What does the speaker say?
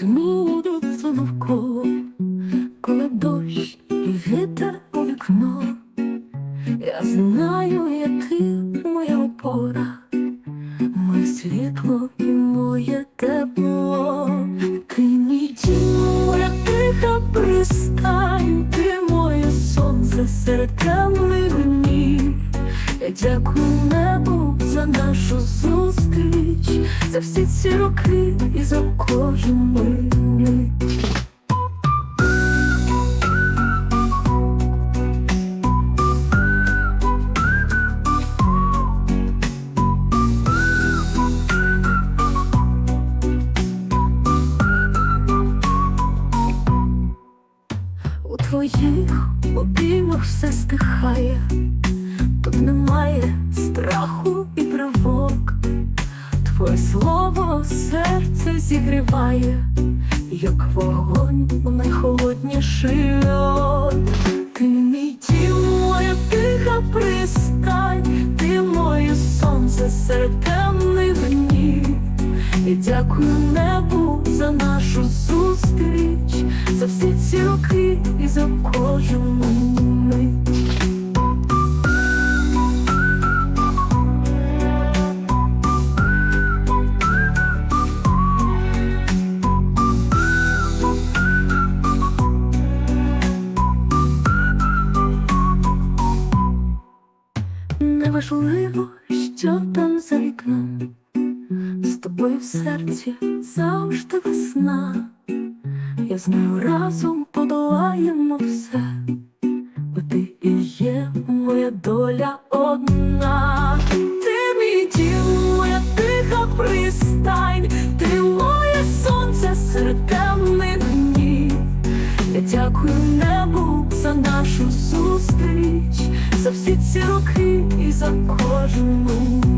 Знову дощ і вітер у. Я знаю, я ти моя опора, моє світло і моє тепло. Ти мій дім, пристань, ти моє сонце серед темних дякую небу за нашу зустріч, за всі ці роки і за кожну мить. У твоїх обіймах все стихає, Твоє слово серце зігріває, як вогонь у найхолодніший льод. Ти мій дім, моя тиха пристань, ти моє сонце серед темних днів. І дякую небу за нашу зустріч, за всі ці роки і за кожну Неважливо, що там за вікном. З тобою в серці завжди весна. Я знаю, разом подолаємо все, за всі ці роки і за кожну.